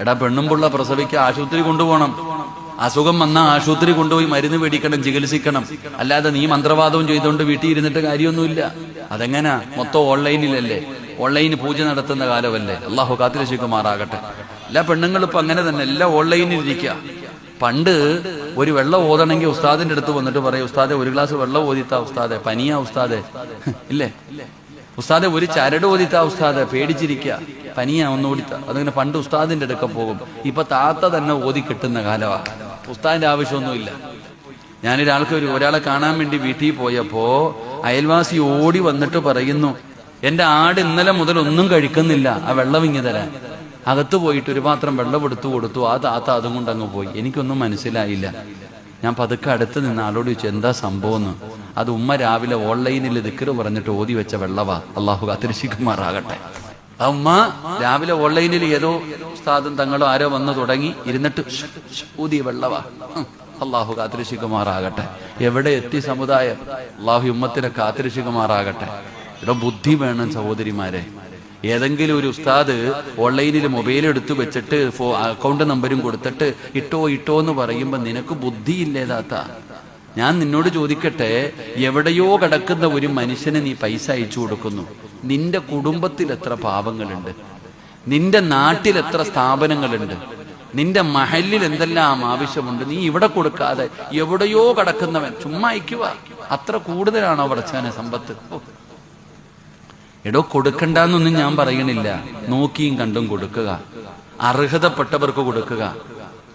എടാ പെണ്ണും പിള്ള പ്രസവിക്ക ആശുപത്രി കൊണ്ടുപോകണം. അസുഖം വന്നാൽ ആശുപത്രി കൊണ്ടുപോയി മരുന്ന് മേടിക്കണം ചികിത്സിക്കണം. അല്ലാതെ നീ മന്ത്രവാദവും ചെയ്തുകൊണ്ട് വീട്ടിൽ ഇരുന്നിട്ട് കാര്യമൊന്നുമില്ല. അതെങ്ങനാ? മൊത്തം ഓൺലൈനിലല്ലേ? ഓൺലൈന് പൂജ നടത്തുന്ന കാലമല്ലേ? അള്ളാഹു കാത്തിരശിക്കുമാറാകട്ടെ എല്ലാ പെണ്ണുങ്ങളും ഇപ്പൊ അങ്ങനെ തന്നെ എല്ലാം ഓൺലൈനിൽ ഇരിക്കുക പണ്ട് ഒരു വെള്ളം ഓതണമെങ്കിൽ ഉസ്താദിന്റെ അടുത്ത് വന്നിട്ട് പറയും ഉസ്താദെ ഒരു ഗ്ലാസ് വെള്ളം ഓതിത്താ ഉസ്താദെ പനിയാ ഉസ്താദെ. ഇല്ലേ? ഉസ്താദെ ഒരു ചരട് ഓതിത്താ ഉസ്താദെ പേടിച്ചിരിക്കുക പനിയാ ഒന്നുകൂടി അതങ്ങനെ പണ്ട് ഉസ്താദിന്റെ അടുക്ക പോകും. ഇപ്പൊ താത്ത തന്നെ ഓതി കിട്ടുന്ന കാലമാ ഉസ്താദിന്റെ ആവശ്യമൊന്നുമില്ല. ഞാനൊരാൾക്ക് ഒരു ഒരാളെ കാണാൻ വേണ്ടി വീട്ടിൽ പോയപ്പോ അയൽവാസി ഓടി വന്നിട്ട് പറയുന്നു എന്റെ ആട് ഇന്നലെ മുതൽ ഒന്നും കഴിക്കുന്നില്ല. ആ വെള്ളം ഇങ്ങി തരാൻ. അകത്ത് പോയിട്ട് ഒരു പാത്രം വെള്ളം എടുത്തു കൊടുത്തു. ആ താത്ത അതും കൊണ്ട് അങ്ങ് പോയി. എനിക്കൊന്നും മനസ്സിലായില്ല. ഞാൻ പതുക്കെ അടുത്ത് നിന്ന് ആളോട് ചോദിച്ചു എന്താ സംഭവം അത് ഉമ്മ രാവിലെ ഓൺലൈനിൽ ദിക്കറ് പറഞ്ഞിട്ട് ഓതി വെച്ച വെള്ളവാ. അള്ളാഹു കാത്തിരശിക്കുമാറാകട്ടെ ആ ഉമ്മ രാവിലെ ഓൺലൈനിൽ ഏതോ ഉസ്താദും തങ്ങളോ ആരോ വന്നു തുടങ്ങി ഇരുന്നിട്ട് ഊതിയ വെള്ളവാ. അള്ളാഹു കാത്തിരശിക്കുമാറാകട്ടെ എവിടെ എത്തി സമുദായം? അള്ളാഹു ഉമ്മത്തിനെ കാത്തിരശിക്കുമാറാകട്ടെ ഇവിടെ ബുദ്ധി വേണം സഹോദരിമാരെ. ഏതെങ്കിലും ഒരു ഉസ്താദ് ഓൺലൈനിൽ മൊബൈൽ എടുത്തു വെച്ചിട്ട് അക്കൗണ്ട് നമ്പരും കൊടുത്തിട്ട് ഇട്ടോ ഇട്ടോ എന്ന് പറയുമ്പോൾ നിനക്ക് ബുദ്ധി ബുദ്ധിയില്ലേതാത്ത ഞാൻ നിന്നോട് ചോദിക്കട്ടെ എവിടെയോ കിടക്കുന്ന ഒരു മനുഷ്യന് നീ പൈസ അയച്ചു കൊടുക്കുന്നു. നിന്റെ കുടുംബത്തിൽ എത്ര പാപങ്ങളുണ്ട് നിന്റെ നാട്ടിൽ എത്ര സ്ഥാപനങ്ങളുണ്ട്? നിന്റെ മഹലിൽ എന്തെല്ലാം ആവശ്യമുണ്ട്? നീ ഇവിടെ കൊടുക്കാതെ എവിടെയോ കിടക്കുന്നവൻ ചുമ്മാ അയക്കുക അത്ര കൂടുതലാണോ പടച്ചാനെ സമ്പത്ത്. എടോ കൊടുക്കണ്ടെന്നൊന്നും ഞാൻ പറയണില്ല. നോക്കിയും കണ്ടും കൊടുക്കുക. അർഹതപ്പെട്ടവർക്ക് കൊടുക്കുക.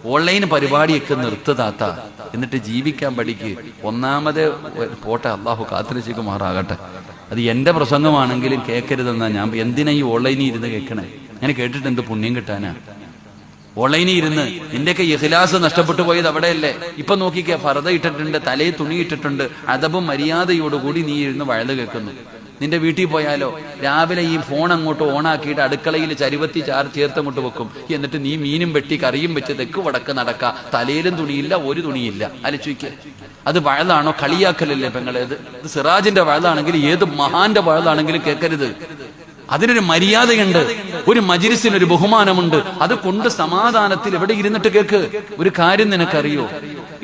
ഓൺലൈൻ പരിപാടിയൊക്കെ നിർത്തുതാത്ത എന്നിട്ട് ജീവിക്കാൻ പഠിക്ക്. ഒന്നാമത് പോട്ടെ അള്ളാഹു കാത്തിരശിക്കുമാറാകട്ടെ അത് എന്റെ പ്രസംഗമാണെങ്കിലും കേൾക്കരുതെന്നാ ഞാൻ എന്തിനാ ഈ ഓൺലൈനിൽ ഇരുന്ന് കേൾക്കണേ ഞാൻ കേട്ടിട്ട് എന്ത് പുണ്യം കിട്ടാനാ? ഓൺലൈനിൽ ഇരുന്ന് നിന്റെയൊക്കെ ഇഹ്ലാസ് നഷ്ടപ്പെട്ടു പോയത് അവിടെയല്ലേ? ഇപ്പൊ നോക്കിക്കേ ഫറത ഇട്ടിട്ടുണ്ട് തലയിൽ തുണി ഇട്ടിട്ടുണ്ട് അതവും മര്യാദയോടുകൂടി നീ ഇരുന്ന് വഴുത് കേൾക്കുന്നു നിന്റെ വീട്ടിൽ പോയാലോ? രാവിലെ ഈ ഫോൺ അങ്ങോട്ട് ഓണാക്കിയിട്ട് അടുക്കളയിൽ ചരുവത്തി ചാർ ചേർത്തങ്ങോട്ട് വെക്കും. എന്നിട്ട് നീ മീനും വെട്ടി കറിയും വെച്ച് തെക്ക് വടക്ക് നടക്ക. തലയിലും തുണിയില്ല ഒരു തുണിയില്ല. അലച്ചുയ്ക്ക് അത് വഴലാണോ കളിയാക്കലല്ലേ പെങ്ങളേത് ഇത്? സിറാജിന്റെ വഴലാണെങ്കിൽ ഏത് മഹാന്റെ വഴലാണെങ്കിലും കേൾക്കരുത് അതിനൊരു മര്യാദയുണ്ട്. ഒരു മജിരിസിന് ഒരു ബഹുമാനമുണ്ട്. അത് കൊണ്ട് സമാധാനത്തിൽ എവിടെ ഇരുന്നിട്ട് കേക്ക്? ഒരു കാര്യം നിനക്കറിയോ?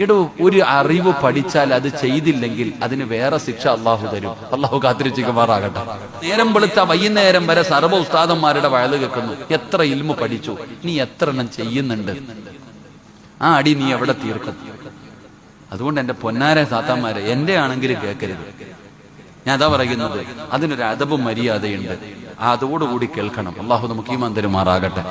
എടോ ഒരു അറിവ് പഠിച്ചാൽ അത് ചെയ്തില്ലെങ്കിൽ അതിന് വേറെ ശിക്ഷ അള്ളാഹു തരും. അള്ളാഹു കാത്തിരിച്ചുമാറാകട്ടെ നേരം വെളുത്ത വൈകുന്നേരം വരെ സർവ ഉസ്താദന്മാരുടെ വയൽ കേൾക്കുന്നു. എത്ര ഇൽമു പഠിച്ചു? നീ എത്ര എണ്ണം ചെയ്യുന്നുണ്ട്? ആ അടി നീ എവിടെ തീർക്കും? അതുകൊണ്ട് എന്റെ പൊന്നാര സാത്താന്മാരെ എന്റെ ആണെങ്കിലും കേൾക്കരുത്. ഞാൻ അതാ പറയുന്നത് അതിനൊരു അതവും മര്യാദയുണ്ട് അതോടുകൂടി കേൾക്കണം. അള്ളാഹു നമുക്ക് ഈ മന്ദിരമാറാകട്ടെ